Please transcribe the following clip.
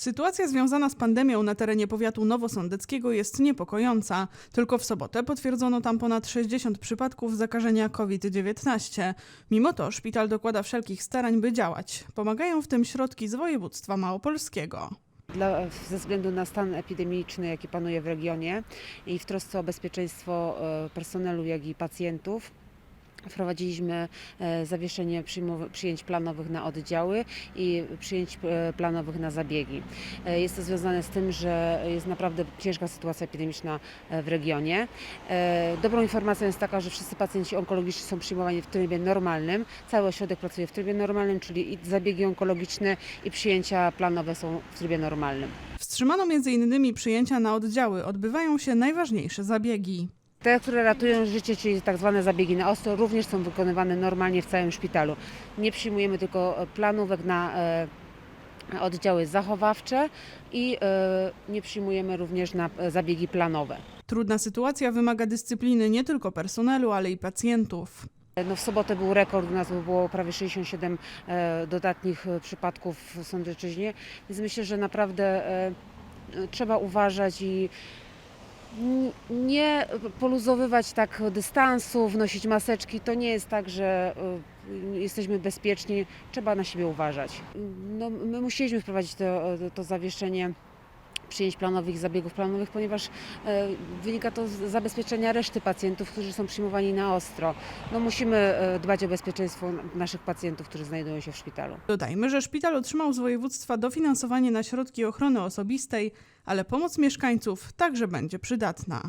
Sytuacja związana z pandemią na terenie powiatu nowosądeckiego jest niepokojąca. Tylko w sobotę potwierdzono tam ponad 60 przypadków zakażenia COVID-19. Mimo to szpital dokłada wszelkich starań, by działać. Pomagają w tym środki z województwa małopolskiego. Dla, ze względu na stan epidemiczny, jaki panuje w regionie i w trosce o bezpieczeństwo e, personelu, jak i pacjentów, wprowadziliśmy e, zawieszenie przyjęć planowych na oddziały i przyjęć e, planowych na zabiegi. E, Jest to związane z tym, że jest naprawdę ciężka sytuacja epidemiczna w regionie. Dobrą informacją jest taka, że wszyscy pacjenci onkologiczni są przyjmowani w trybie normalnym. Cały ośrodek pracuje w trybie normalnym, czyli i zabiegi onkologiczne i przyjęcia planowe są w trybie normalnym. Wstrzymano m.in. przyjęcia na oddziały. Odbywają się najważniejsze zabiegi. Te, które ratują życie, czyli tak zwane zabiegi na ostro, również są wykonywane normalnie w całym szpitalu. Nie przyjmujemy tylko e, planówek na e, oddziały zachowawcze i e, nie przyjmujemy również na zabiegi planowe. Trudna sytuacja wymaga dyscypliny nie tylko personelu, ale i pacjentów. No w sobotę był rekord, u nas było prawie 67 e, dodatnich przypadków w Sądecczyźnie, więc myślę, że naprawdę trzeba uważać i nie poluzowywać tak dystansów, nosić maseczki. To nie jest tak, że e, jesteśmy bezpieczni, trzeba na siebie uważać. No, my musieliśmy wprowadzić to, to zawieszenie przyjęć planowych i zabiegów planowych, ponieważ e, wynika to z zabezpieczenia reszty pacjentów, którzy są przyjmowani na ostro. No musimy e, dbać o bezpieczeństwo naszych pacjentów, którzy znajdują się w szpitalu. Dodajmy, że szpital otrzymał z województwa dofinansowanie na środki ochrony osobistej, ale pomoc mieszkańców także będzie przydatna.